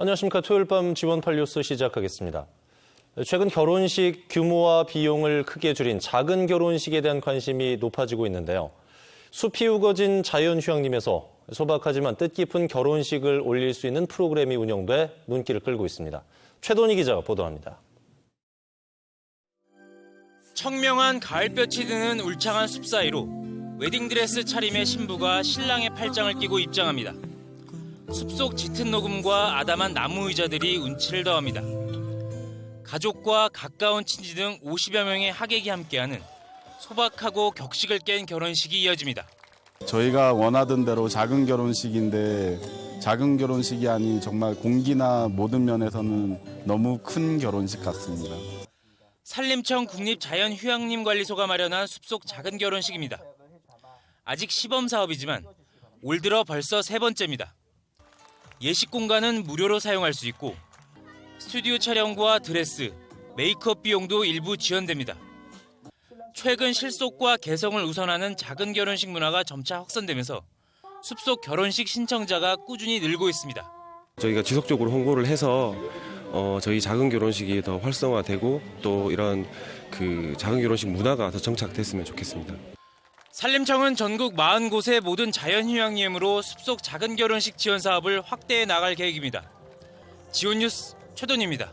안녕하십니까. 토요일 밤 지원 판뉴스 시작하겠습니다. 최근 결혼식 규모와 비용을 크게 줄인 작은 결혼식에 대한 관심이 높아지고 있는데요. 숲이 우거진 자연휴양림에서 소박하지만 뜻깊은 결혼식을 올릴 수 있는 프로그램이 운영돼 눈길을 끌고 있습니다. 최돈희 기자가 보도합니다. 청명한 가을볕이 드는 울창한 숲 사이로 웨딩드레스 차림의 신부가 신랑의 팔짱을 끼고 입장합니다. 숲속 짙은 녹음과 아담한 나무 의자들이 운치를 더합니다. 가족과 가까운 친지 등 50여 명의 하객이 함께하는 소박하고 격식을 깬 결혼식이 이어집니다. 저희가 원하던 대로 작은 결혼식인데 작은 결혼식이 아닌 정말 공기나 모든 면에서는 너무 큰 결혼식 같습니다. 산림청 국립자연휴양림관리소가 마련한 숲속 작은 결혼식입니다. 아직 시범 사업이지만 올 들어 벌써 세 번째입니다. 예식 공간은 무료로 사용할 수 있고 스튜디오 촬영과 드레스, 메이크업 비용도 일부 지원됩니다. 최근 실속과 개성을 우선하는 작은 결혼식 문화가 점차 확산되면서 숲속 결혼식 신청자가 꾸준히 늘고 있습니다. 저희가 지속적으로 홍보를 해서 어, 저희 작은 결혼식이 더 활성화되고 또 이런 그 작은 결혼식 문화가 더 정착됐으면 좋겠습니다. 산림청은 전국 40곳의 모든 자연휴양림으로 숲속 작은 결혼식 지원 사업을 확대해 나갈 계획입니다. 지원 뉴스 최돈입니다.